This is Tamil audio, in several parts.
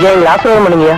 ஐயா எங்களை ஆசீர்வாதம் பண்ணுங்கய்யா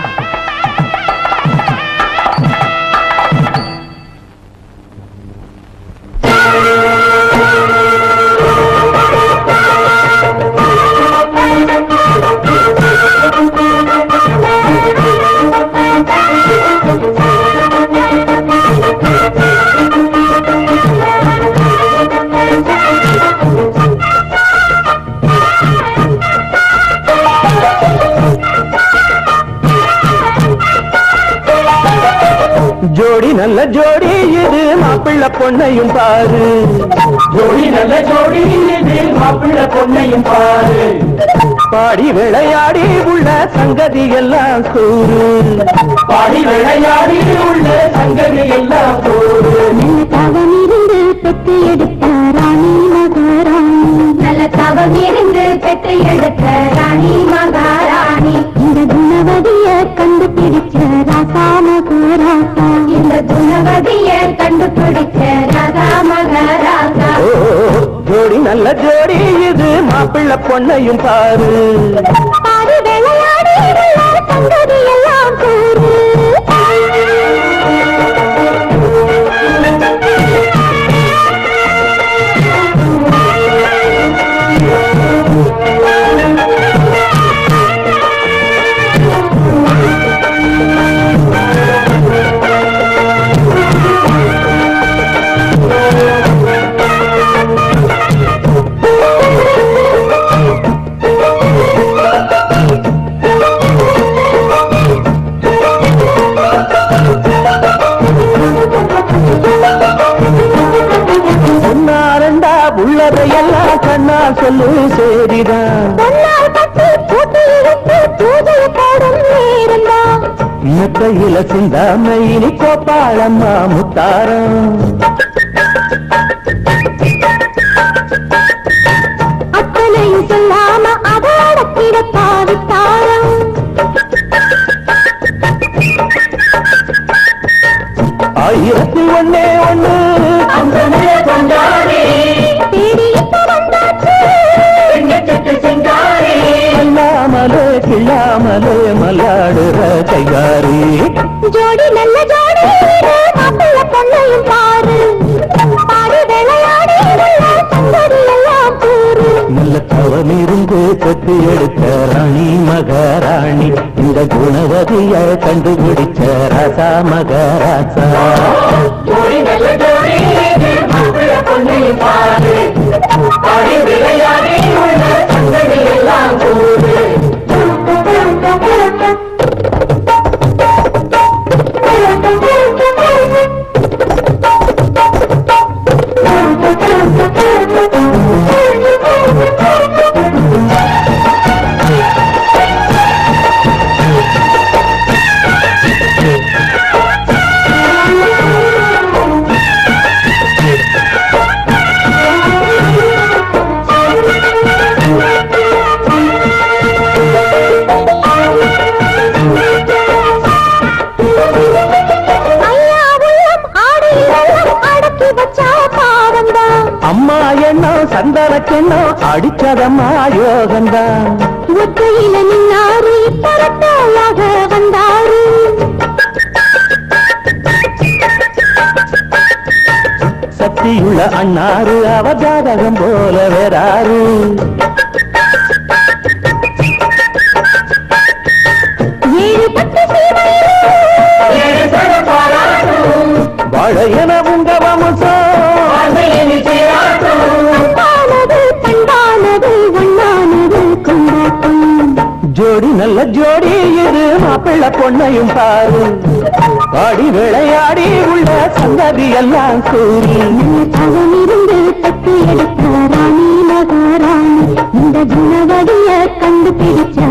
ஜோடி நல்ல ஜோடி இது மாப்பிள்ள பொண்ணையும் பாரு. ஜோடி நல்ல ஜோடி இது மாப்பிள்ள பொண்ணையும் பாரு. பாடி விளையாடி உள்ள சங்கதி எல்லாம் கூறு. பாடி விளையாடி உள்ள சங்கதி எல்லாம் போடு நல்ல தவம் இருந்து பெற்று எடுத்த ராணி மகாராணி. நல்ல தவம் நல்ல ஜோடி இது. மாப்பிள்ள பொண்ணையும் பாரு. சொன்னாரண்டா உள்ளதையெல்லாம் கண்ணா சொல்லு சரிதான் மெத்தையில சிந்தாம இனி கோப்பாளம்மா முத்தாரம். அத்தனையும் சொல்லாம அதோட கிடப்பாவித்தாரம் ஆயிரத்தில் ஒன்னே ஒண்ணு மல்லாடுற கைகாரி ஜோடி நல்ல ஜோடி மாப்பிள்ள பொண்ணையும் பாரு. பாடி விளையாடி எல்லாம் கூறு. நல்ல தவம் இருந்து எடுத்த ராணி மகாராணி. இந்த குணவதிய கண்டுபிடிச்ச ரசா மகாராசா. எண்ணம் சந்தனக்கெண்ணம் அடிச்சதம்மா யோகந்தான். ஒத்தையில நின்னாரு பரத்தாளாக வந்தாரு. சக்தியுள்ள அண்ணாரு அவ ஜாதகம் போல வேறாரு. ஜோடி இரு மாப்பிள்ள பொண்ணையும் பாரு. பாடி விளையாடி உள்ள சந்ததி எல்லாம் கூறி. தவம் இருந்து தத்து எடுத்த ராணி மகாராணி இந்த குணவடிய கண்டுபிடிச்ச ராசா